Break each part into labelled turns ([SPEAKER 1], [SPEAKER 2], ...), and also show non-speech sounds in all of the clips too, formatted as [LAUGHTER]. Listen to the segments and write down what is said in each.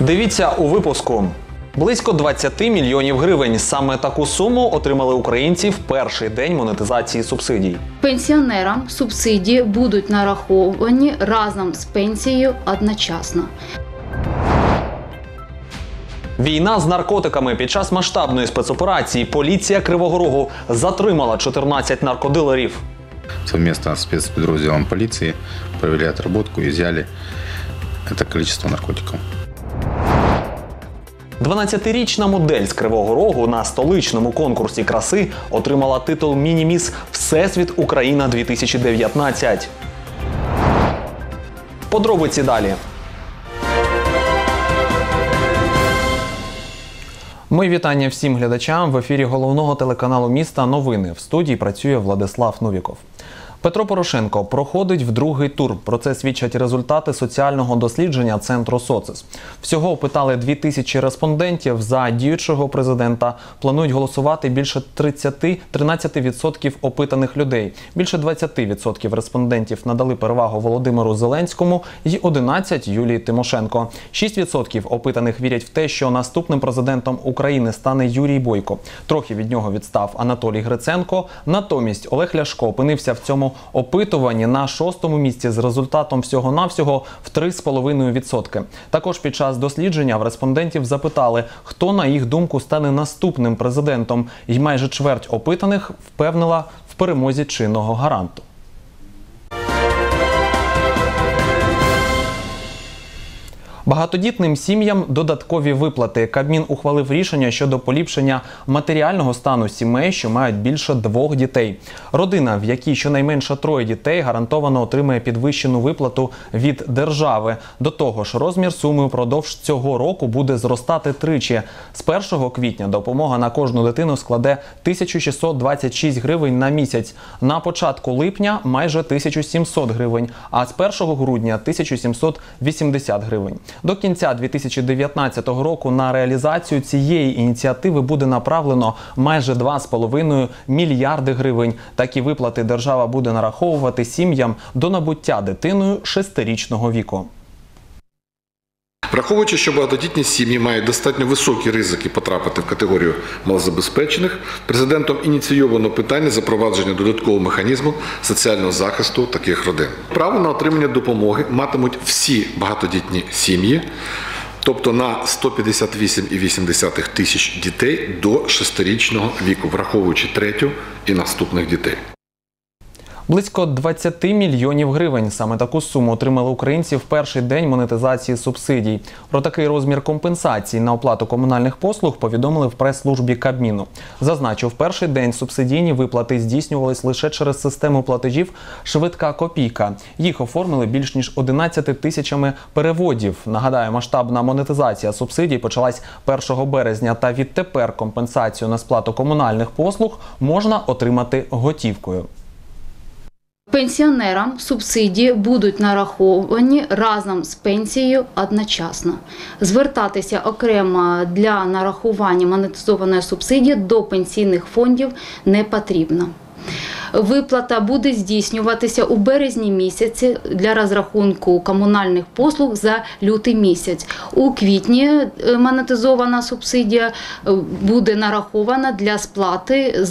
[SPEAKER 1] Дивіться у випуску. Близько 20 мільйонів гривень. Саме таку суму отримали українці в перший день монетизації субсидій.
[SPEAKER 2] Пенсіонерам субсидії будуть нараховані разом з пенсією одночасно.
[SPEAKER 1] Війна з наркотиками під час масштабної спецоперації поліція Кривого Рогу затримала 14 наркодилерів.
[SPEAKER 3] совместно с спецподразделом полиции провели отработку и изъяли это количество наркотиков.
[SPEAKER 1] 12-річна модель з Кривого Рогу на столичному конкурсі краси отримала титул Мініміс Всесвіт Україна 2019. Подробиці далі. Мої вітання всім глядачам в ефірі головного телеканалу міста. Новини в студії працює Владислав Новіков. Петро Порошенко проходить в другий тур. Про це свідчать результати соціального дослідження центру Социс. Всього опитали 2000 респондентів. За діючого президента планують голосувати більше 30 13% опитаних людей. Більше 20% респондентів надали перевагу Володимиру Зеленському і 11 Юлії Тимошенко. 6% опитаних вірять в те, що наступним президентом України стане Юрій Бойко. Трохи від нього відстав Анатолій Гриценко. Натомість Олег Ляшко опинився в цьому опитуванні на шостому місці з результатом всього-навсього в 3,5%. Також під час дослідження в респондентів запитали, хто на їх думку стане наступним президентом, і майже чверть опитаних впевнила в перемозі чинного гаранту. Багатодітним сім'ям додаткові виплати. Кабмін ухвалив рішення щодо поліпшення матеріального стану сімей, що мають більше двох дітей. Родина, в якій щонайменше троє дітей, гарантовано отримає підвищену виплату від держави. До того ж, розмір суми впродовж цього року буде зростати тричі. З 1 квітня допомога на кожну дитину складе 1626 гривень на місяць. На початку липня майже 1700 гривень, а з 1 грудня 1780 гривень. До кінця 2019 року на реалізацію цієї ініціативи буде направлено майже 2,5 мільярди гривень. Такі виплати держава буде нараховувати сім'ям до набуття дитиною шестирічного віку.
[SPEAKER 4] Враховуючи, що багатодітні сім'ї мають достатньо високі ризики потрапити в категорію малозабезпечених, президентом ініційовано питання запровадження додаткового механізму соціального захисту таких родин. Право на отримання допомоги матимуть всі багатодітні сім'ї, тобто на 158,8 тисяч дітей до 6-річного віку, враховуючи третю і наступних дітей.
[SPEAKER 1] Близько 20 мільйонів гривень. Саме таку суму отримали українці в перший день монетизації субсидій. Про такий розмір компенсації на оплату комунальних послуг повідомили в прес-службі Кабміну. Зазначу, в перший день субсидійні виплати здійснювались лише через систему платежів Швидка копійка. Їх оформили більш ніж 11 тисячами переводів. Нагадаю, масштабна монетизація субсидій почалась 1 березня. Та відтепер компенсацію на сплату комунальних послуг можна отримати готівкою.
[SPEAKER 2] Пенсіонерам субсидії будуть нараховані разом з пенсією одночасно. Звертатися окремо для нарахування монетизованої субсидії до пенсійних фондів не потрібно. Виплата буде здійснюватися у березні місяці для розрахунку комунальних послуг за лютий місяць. У квітні е, монетизована субсидія е, буде нарахована для сплати е,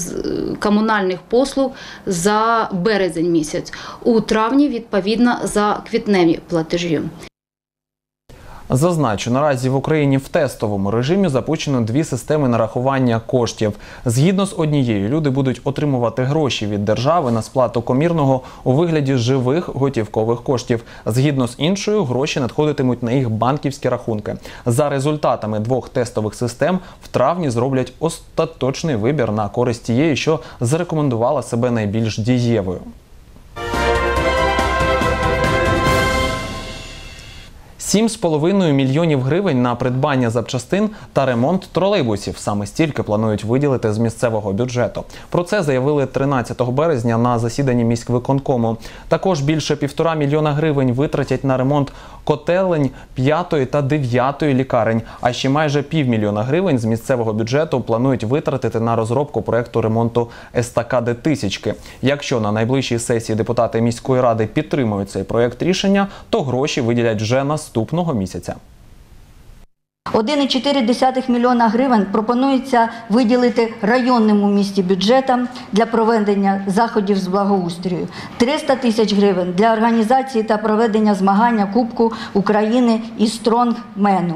[SPEAKER 2] комунальних послуг за березень місяць. У травні відповідно за квітневі платежі.
[SPEAKER 1] Зазначу, наразі в Україні в тестовому режимі запущено дві системи нарахування коштів. Згідно з однією, люди будуть отримувати гроші від держави на сплату комірного у вигляді живих готівкових коштів. Згідно з іншою, гроші надходитимуть на їх банківські рахунки. За результатами двох тестових систем в травні зроблять остаточний вибір на користь тієї, що зарекомендувала себе найбільш дієвою. Сім з половиною мільйонів гривень на придбання запчастин та ремонт тролейбусів. Саме стільки планують виділити з місцевого бюджету. Про це заявили 13 березня на засіданні міськвиконкому. Також більше півтора мільйона гривень витратять на ремонт котелень п'ятої та дев'ятої лікарень. А ще майже півмільйона гривень з місцевого бюджету планують витратити на розробку проекту ремонту естакади тисячки. Якщо на найближчій сесії депутати міської ради підтримують цей проект рішення, то гроші виділять вже наступного місяця.
[SPEAKER 5] 1,4 мільйона гривень пропонується виділити районному місті бюджетам для проведення заходів з благоустрою. 300 тисяч гривень для організації та проведення змагання Кубку України і Стронгмену.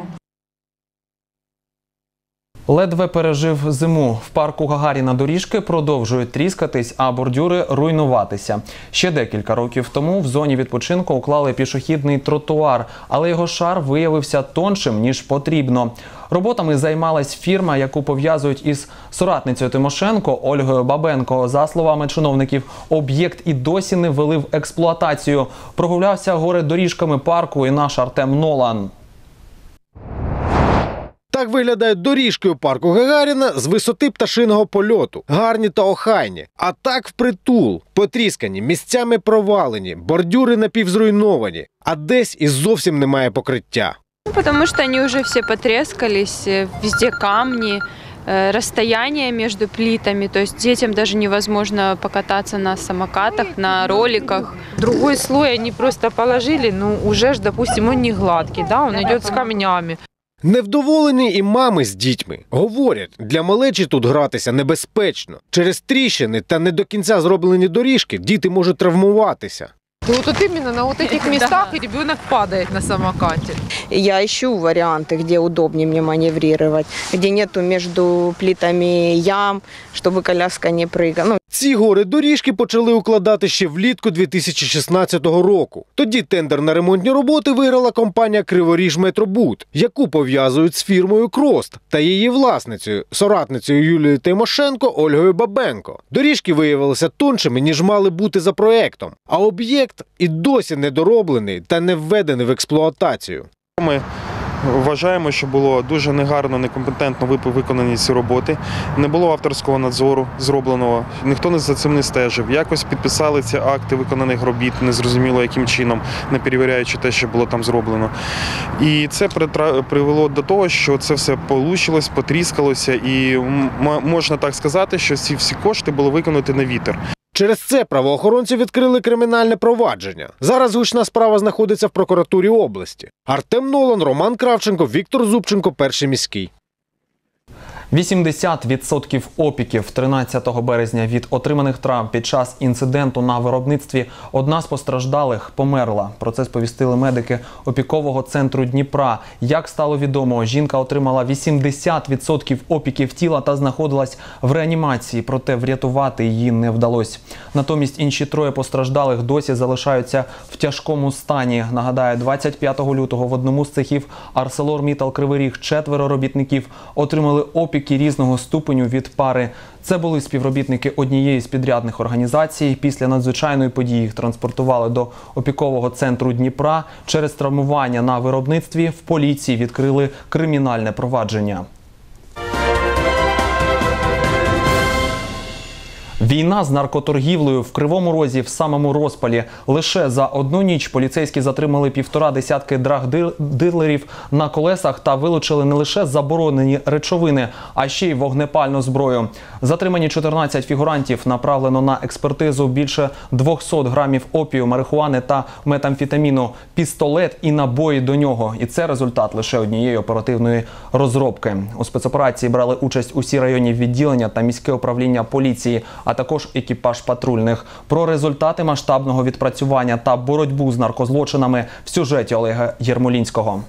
[SPEAKER 1] Ледве пережив зиму. В парку Гагаріна доріжки продовжують тріскатись, а бордюри руйнуватися. Ще декілька років тому в зоні відпочинку уклали пішохідний тротуар, але його шар виявився тоншим ніж потрібно. Роботами займалась фірма, яку пов'язують із соратницею Тимошенко Ольгою Бабенко. За словами чиновників, об'єкт і досі не ввели в експлуатацію. Прогулявся гори доріжками парку і наш Артем Нолан.
[SPEAKER 6] Так виглядають доріжки у парку Гагаріна з висоти пташиного польоту, гарні та охайні. А так впритул, потріскані, місцями провалені, бордюри напівзруйновані, а десь і зовсім немає покриття.
[SPEAKER 7] Ну, Потому что они уже все потрескались, э, везде камни, э, расстояние между плитами, то есть детям даже невозможно покататься на самокатах, на роликах.
[SPEAKER 8] Другой слой они просто положили, ну уже ж, допустим, он не гладкий, да, он идет с камнями.
[SPEAKER 6] Невдоволені і мами з дітьми говорять, для малечі тут гратися небезпечно. Через тріщини та не до кінця зроблені доріжки діти можуть травмуватися.
[SPEAKER 8] И вот тут именно на вот этих [LAUGHS] местах ребенок падает на самокате.
[SPEAKER 9] Я ищу варианты, где удобнее мне маневрировать, где нету между плитами ям, чтобы коляска не прыгала. Ну,
[SPEAKER 6] Ці гори доріжки почали укладати ще влітку 2016 року. Тоді тендер на ремонтні роботи виграла компанія Криворіж Метробуд, яку пов'язують з фірмою Крост та її власницею, соратницею Юлією Тимошенко Ольгою Бабенко. Доріжки виявилися тоншими, ніж мали бути за проектом, а об'єкт і досі недороблений та не введений в експлуатацію.
[SPEAKER 10] Ми вважаємо, що було дуже негарно, некомпетентно виконані ці роботи. Не було авторського надзору зробленого, ніхто не за цим не стежив. Якось підписали ці акти виконаних робіт, незрозуміло яким чином, не перевіряючи те, що було там зроблено. І це привело до того, що це все получилось, потріскалося, і можна так сказати, що ці всі кошти були виконані на вітер.
[SPEAKER 6] Через це правоохоронці відкрили кримінальне провадження. Зараз гучна справа знаходиться в прокуратурі області. Артем Нолан, Роман Кравченко, Віктор Зубченко, перший міський.
[SPEAKER 1] 80% опіків 13 березня від отриманих травм під час інциденту на виробництві одна з постраждалих померла. Про це сповістили медики опікового центру Дніпра. Як стало відомо, жінка отримала 80% опіків тіла та знаходилась в реанімації, проте врятувати її не вдалося. Натомість інші троє постраждалих досі залишаються в тяжкому стані. Нагадаю, 25 лютого в одному з цехів ArcelorMittal Кривий Ріг четверо робітників отримали опіки різного ступеню від пари. Це були співробітники однієї з підрядних організацій. Після надзвичайної події їх транспортували до опікового центру Дніпра. Через травмування на виробництві в поліції відкрили кримінальне провадження. Війна з наркоторгівлею в Кривому Розі в самому розпалі. Лише за одну ніч поліцейські затримали півтора десятки драгдилерів на колесах та вилучили не лише заборонені речовини, а ще й вогнепальну зброю. Затримані 14 фігурантів направлено на експертизу більше 200 грамів опію, марихуани та метамфетаміну, пістолет і набої до нього. І це результат лише однієї оперативної розробки. У спецоперації брали участь усі районні відділення та міське управління поліції, а також екіпаж патрульних. Про результати масштабного відпрацювання та боротьбу з наркозлочинами в сюжеті Олега Єрмолінського.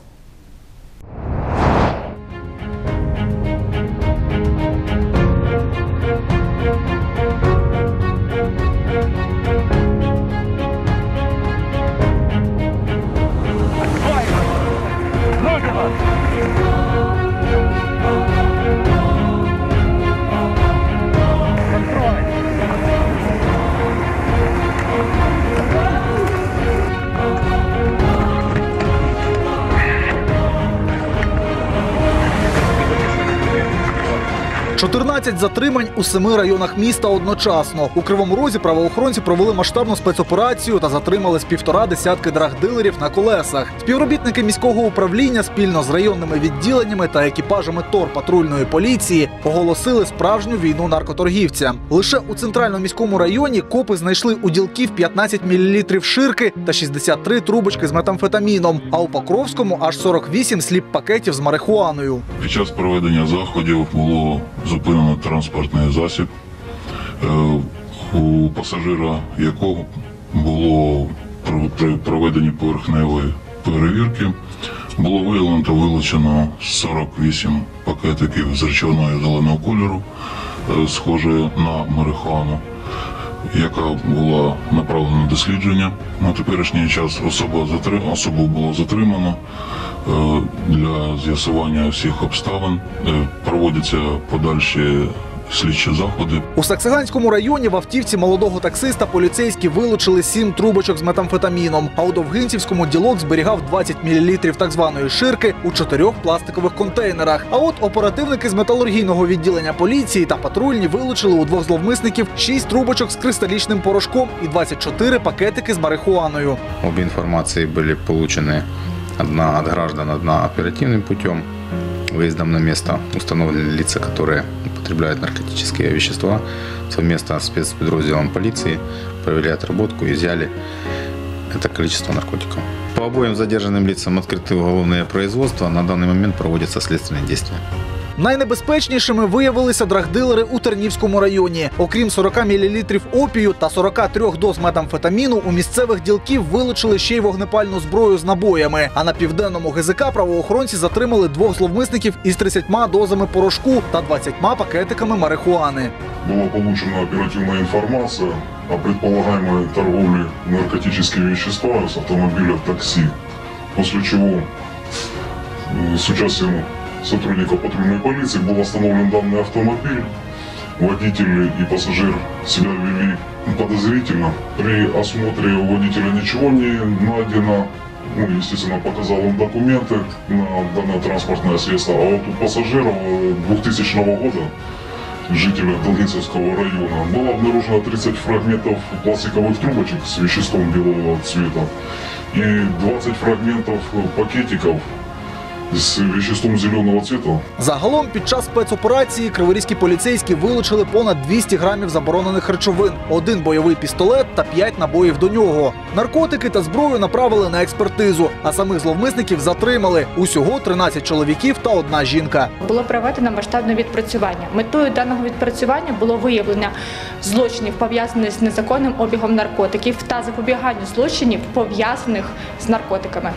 [SPEAKER 11] 14 затримань у семи районах міста одночасно. У Кривому Розі правоохоронці провели масштабну спецоперацію та затримали з півтора десятки драгдилерів на колесах. Співробітники міського управління спільно з районними відділеннями та екіпажами ТОР патрульної поліції оголосили справжню війну наркоторгівцям. Лише у центральному міському районі копи знайшли у ділків 15 мл ширки та 63 трубочки з метамфетаміном. А у Покровському аж 48 сліп пакетів з марихуаною.
[SPEAKER 12] Під час проведення заходів було зупинено транспортний засіб, е, у пасажира якого було при- проведенні поверхневої перевірки. Було виявлено та вилучено 48 пакетиків з речовиною зеленого кольору, е, схоже на марихуану, яка була направлена на дослідження. На теперішній час особа затри- особу було затримано. Е, Для з'ясування всіх обставин е, проводяться подальші слідчі заходи.
[SPEAKER 11] У Саксаганському районі в автівці молодого таксиста поліцейські вилучили сім трубочок з метамфетаміном. А у Довгинцівському ділок зберігав 20 мл так званої ширки у чотирьох пластикових контейнерах. А от оперативники з металургійного відділення поліції та патрульні вилучили у двох зловмисників 6 трубочок з кристалічним порошком і 24 пакетики з марихуаною.
[SPEAKER 3] Обе информации были получены одна от граждан, одна оперативным путем. Выездом на место установлены лица, которые употребляют наркотические вещества. Совместно с спецподразделом полиции провели отработку и изъяли это количество наркотиков. По обоим задержанным лицам открыты уголовные производства. На данный момент проводятся следственные действия.
[SPEAKER 11] Найнебезпечнішими виявилися драгдилери у Тернівському районі. Окрім 40 мл опію та 43 доз метамфетаміну, у місцевих ділків вилучили ще й вогнепальну зброю з набоями. А на південному ГЗК правоохоронці затримали двох зловмисників із 30 дозами порошку та 20 пакетиками марихуани.
[SPEAKER 12] Была получена оперативная информация о предполагаемой торговле наркотическими веществами с автомобиля такси, после чего э, с участием сотрудников патрульной полиции был остановлен данный автомобиль. Водитель и пассажир себя вели подозрительно. При осмотре у водителя ничего не найдено. Ну, естественно, показал он документы на данное транспортное средство. А вот у пассажира э, 2000 года жителя Долгинцевского района было обнаружено 30 фрагментов пластиковых трубочек с веществом белого цвета и 20 фрагментов пакетиков с веществом зеленого цвета.
[SPEAKER 11] Загалом під час спецоперації криворізькі поліцейські вилучили понад 200 грамів заборонених речовин, один бойовий пістолет та 5 набоїв до нього. Наркотики та зброю направили на експертизу, а самих зловмисників затримали. Усього 13 чоловіків та одна жінка.
[SPEAKER 13] Було проведено масштабне відпрацювання. Метою даного відпрацювання було виявлення злочинів, пов'язаних з незаконним обігом наркотиків та запобігання злочинів, пов'язаних з наркотиками.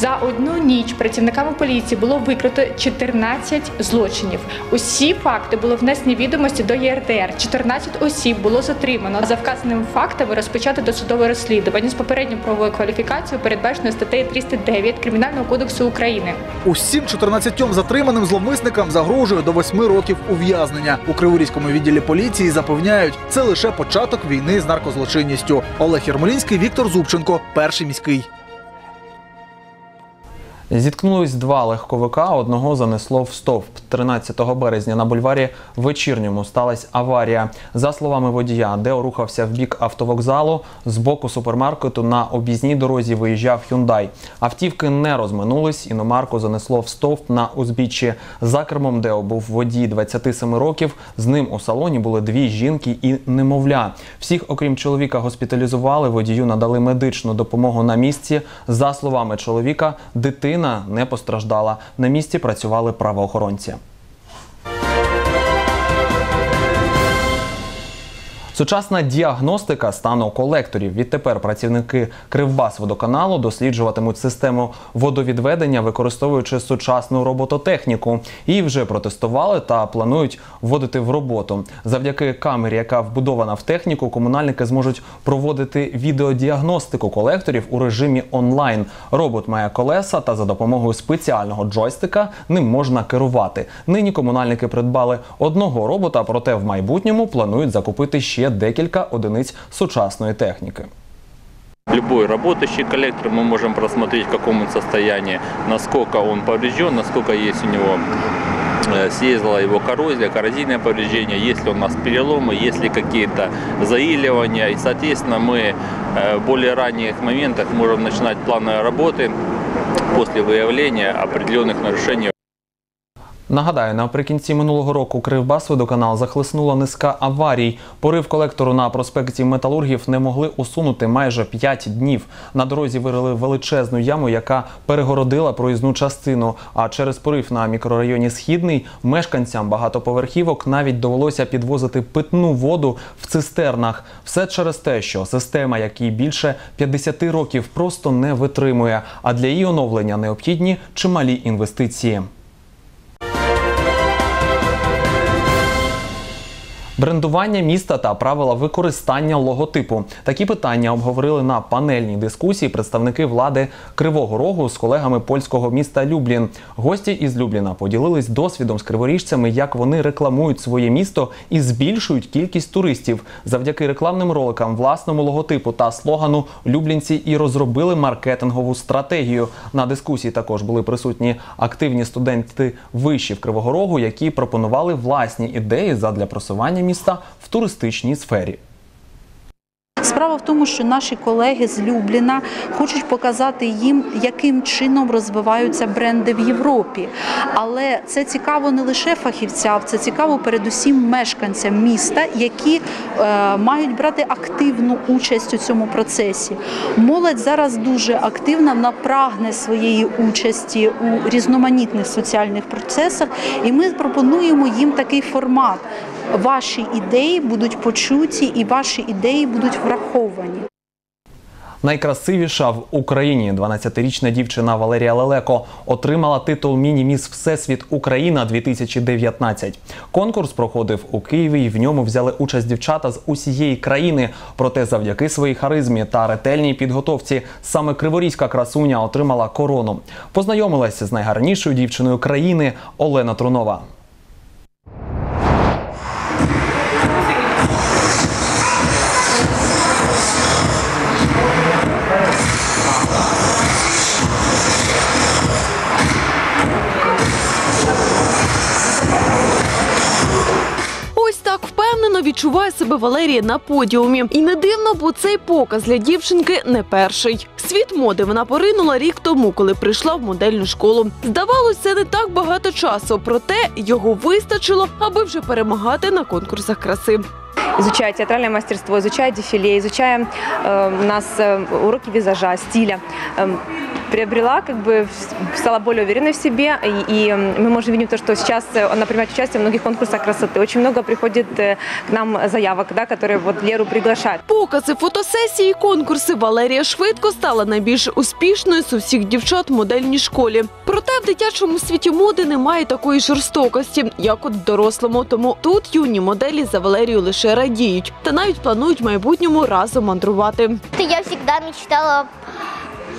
[SPEAKER 13] За одну ніч працівниками поліції було викрито 14 злочинів. Усі факти були внесені відомості до ЄРДР. 14 осіб було затримано. За вказаними фактами розпочато досудове розслідування з попередньою правовою кваліфікацією, передбаченою статтею 309 Кримінального кодексу України.
[SPEAKER 11] Усім 14 затриманим зловмисникам загрожує до 8 років ув'язнення. У Криворізькому відділі поліції запевняють, це лише початок війни з наркозлочинністю. Олег Єрмолінський, Віктор Зубченко, перший міський.
[SPEAKER 1] Зіткнулись два легковика, одного занесло в стовп. 13 березня на бульварі Вечірньому сталася аварія. За словами водія, Део рухався в бік автовокзалу, з боку супермаркету на об'їзній дорозі виїжджав Hyundai. Автівки не розминулись, іномарку занесло в стовп на узбіччі. За кермом Део був водій 27 років. З ним у салоні були дві жінки і немовля. Всіх, окрім чоловіка, госпіталізували. Водію надали медичну допомогу на місці. За словами чоловіка, дитина не постраждала. На місці працювали правоохоронці. Сучасна діагностика стану колекторів. Відтепер працівники Кривбасводоканалу досліджуватимуть систему водовідведення, використовуючи сучасну робототехніку. Її вже протестували та планують вводити в роботу. Завдяки камері, яка вбудована в техніку, комунальники зможуть проводити відеодіагностику колекторів у режимі онлайн. Робот має колеса та за допомогою спеціального джойстика ним можна керувати. Нині комунальники придбали одного робота, проте в майбутньому планують закупити ще декілька одиниць сучасної техніки.
[SPEAKER 14] Любой работающий коллектор мы можем просмотреть в каком он состоянии, насколько он поврежден, насколько есть у него э, съездила его коррозия, коррозийное повреждение, есть ли у нас переломы, есть ли какие-то заиливания. И, соответственно, мы э, в более ранних моментах можем начинать плановые работы после выявления определенных нарушений
[SPEAKER 1] Нагадаю, наприкінці минулого року Кривбасводоканал захлеснула низка аварій. Порив колектору на проспекті Металургів не могли усунути майже 5 днів. На дорозі вирили величезну яму, яка перегородила проїзну частину. А через порив на мікрорайоні Східний мешканцям багатоповерхівок навіть довелося підвозити питну воду в цистернах. Все через те, що система, якій більше 50 років, просто не витримує. А для її оновлення необхідні чималі інвестиції. Брендування міста та правила використання логотипу. Такі питання обговорили на панельній дискусії представники влади Кривого Рогу з колегами польського міста Люблін. Гості із Любліна поділились досвідом з криворіжцями, як вони рекламують своє місто і збільшують кількість туристів. Завдяки рекламним роликам, власному логотипу та слогану Люблінці і розробили маркетингову стратегію. На дискусії також були присутні активні студенти вишів Кривого Рогу, які пропонували власні ідеї задля просування міста в туристичній сфері.
[SPEAKER 15] Справа в тому, що наші колеги з Любліна хочуть показати їм, яким чином розвиваються бренди в Європі. Але це цікаво не лише фахівцям, це цікаво передусім мешканцям міста, які е, мають брати активну участь у цьому процесі. Молодь зараз дуже активна, вона прагне своєї участі у різноманітних соціальних процесах, і ми пропонуємо їм такий формат. Ваші ідеї будуть почуті і ваші ідеї будуть враховані.
[SPEAKER 1] Найкрасивіша в Україні 12-річна дівчина Валерія Лелеко отримала титул Міні-міс Всесвіт Україна 2019. Конкурс проходив у Києві і в ньому взяли участь дівчата з усієї країни. Проте завдяки своїй харизмі та ретельній підготовці саме криворізька красуня отримала корону. Познайомилася з найгарнішою дівчиною країни Олена Трунова.
[SPEAKER 16] відчуває себе Валерія на подіумі. І не дивно, бо цей показ для дівчинки не перший. Світ моди вона поринула рік тому, коли прийшла в модельну школу. Здавалось, це не так багато часу, проте його вистачило, аби вже перемагати на конкурсах краси.
[SPEAKER 17] изучая театральное мастерство, изучая дефиле, изучая э, у нас э, уроки визажа, стиля, э, приобрела, как бы в- стала более уверенной в себе, и, и, м, мы можем видеть то, что сейчас э, она принимает участие в многих конкурсах красоты. Очень много приходит э, к нам заявок, да, которые вот Леру приглашают.
[SPEAKER 16] Покази, фотосесії, конкурси Валерія швидко стала найбільш успішною з усіх дівчат в модельній школі. Проте в дитячому світі моди немає такої жорстокості, як от в дорослому. Тому тут юні моделі за Валерію лише радіють та навіть планують в майбутньому разом мандрувати.
[SPEAKER 18] Я всегда мечтала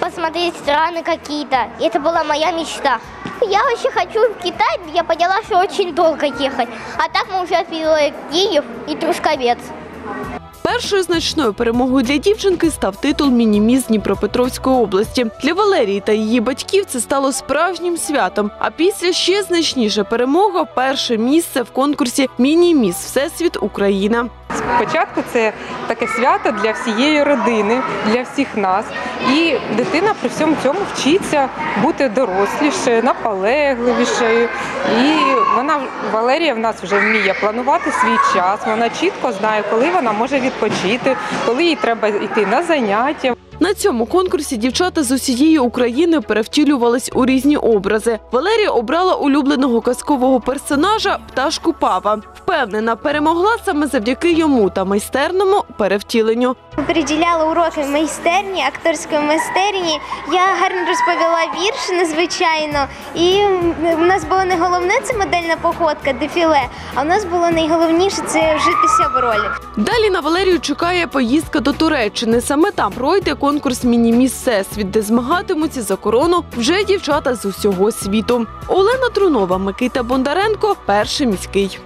[SPEAKER 18] посмотреть страны какие-то. И Это была моя мечта. Я вообще хочу в Китай, я поняла, что очень долго ехать. А так мы уже отвели Киев и Трусковец.
[SPEAKER 16] Першою значною перемогою для дівчинки став титул Мініміс Дніпропетровської області. Для Валерії та її батьків це стало справжнім святом. А після ще значніша перемога перше місце в конкурсі Мініміс Всесвіт Україна.
[SPEAKER 8] Спочатку це таке свято для всієї родини, для всіх нас. І дитина при всьому цьому вчиться бути дорослішою, наполегливішою. І вона Валерія в нас вже вміє планувати свій час. Вона чітко знає, коли вона може відпочити, коли їй треба йти на заняття.
[SPEAKER 16] На цьому конкурсі дівчата з усієї України перевтілювались у різні образи. Валерія обрала улюбленого казкового персонажа пташку Пава. Впевнена, перемогла саме завдяки йому та майстерному перевтіленню.
[SPEAKER 18] Приділяла уроки майстерні, акторської майстерні. Я гарно розповіла вірш незвичайно. І у нас було не головне це модельна походка, дефіле, а у нас було найголовніше це вжитися в ролі.
[SPEAKER 16] Далі на Валерію чекає поїздка до Туреччини. Саме там пройде конкурс Мініміс Всесвіт, де змагатимуться за корону вже дівчата з усього світу. Олена Трунова, Микита Бондаренко, перший міський.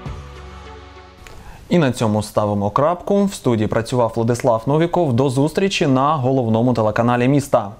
[SPEAKER 1] І на цьому ставимо крапку. В студії працював Владислав Новіков. До зустрічі на головному телеканалі міста.